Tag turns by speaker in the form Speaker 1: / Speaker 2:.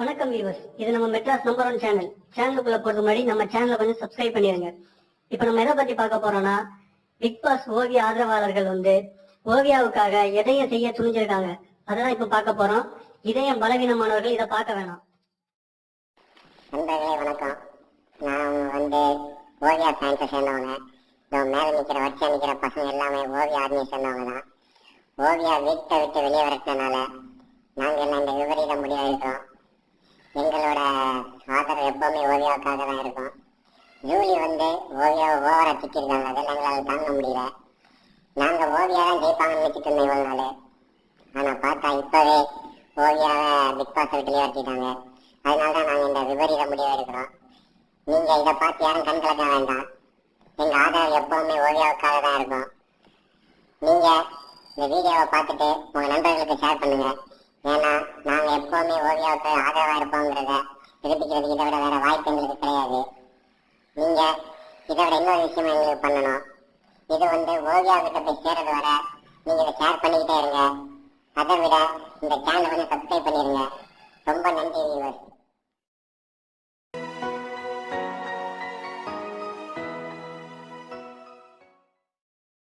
Speaker 1: வணக்கம் வியூவர்ஸ் இது நம்ம மெட்ராஸ் நம்பர் ஒன் சேனல் சேனலுக்குள்ள போறது முன்னாடி நம்ம சேனலை கொஞ்சம் சப்ஸ்கிரைப் பண்ணிருங்க. இப்போ நம்ம எதை பத்தி பார்க்க போறோம்னா பிக் பாஸ் ஓவிய ஆதரவாளர்கள் வந்து ஓவியாவுக்காக எதையும் செய்ய துணிஞ்சிருக்காங்க. அதான் இப்ப பார்க்க போறோம். இதயம் பலவீனமானவர்கள் இதை பார்க்க வேணாம்.
Speaker 2: நண்பர்களே வணக்கம். நான் வந்து ஓவியா ஃபேன்ஸை சேர்ந்தவங்க. இதோ மேலே நிற்கிற வரிசையாக நிற்கிற பசங்க எல்லாமே ஓவியா ஆர்மியை சேர்ந்தவங்க தான் ஓவியா வீட்டை விட்டு வெளியே வரதுனால நாங்கள் எல்லாம் இந்த விபரீத முடிவு எடுக்கிறோம் எங்களோட ஆதரவு எப்பவுமே ஓவியாவுக்காக தான் இருக்கும். ஜூலி வந்து ஓவியாவை ஓவரா திட்டிருக்காங்க. அதை எங்களால் தாங்க முடியல. நாங்கள் ஓவியா தான் ஜெயிப்பாங்கன்னு நினைச்சிட்டு இருந்தோம் இவ்வளோ நாள். ஆனால் பார்த்தா இப்போவே ஓவியாவை பிக் பாஸ் விட்டு வெளியாட்டிட்டாங்க அதனால தான் நாங்கள் இந்த விபரீத முடிவை எடுக்கிறோம். நீங்கள் இதை பார்த்து யாரும் கண் கலக்க வேண்டாம். எங்கள் ஆதரவு எப்பவுமே ஓவியாவுக்காக தான் இருக்கும். நீங்கள் இந்த வீடியோவை பார்த்துட்டு உங்கள் நண்பர்களுக்கு ஷேர் பண்ணுங்கள் ஏன்னா நாங்கள் எப்பவுமே ஓவியாவுக்கு ஆதரவாக இருப்போங்கிறத நிரூபிக்கிறதுக்கு இதை விட வேற வாய்ப்பு எங்களுக்கு கிடையாது. நீங்கள் இதை விட இன்னொரு விஷயம் எங்களுக்கு பண்ணணும். இது வந்து ஓவியா கிட்ட போய் சேர்றது வர நீங்கள் இதை ஷேர் பண்ணிக்கிட்டே இருங்க. அதை விட இந்த சேனலை வந்து சப்ஸ்கிரைப் பண்ணிடுங்க ரொம்ப நன்றி வியூவர்ஸ்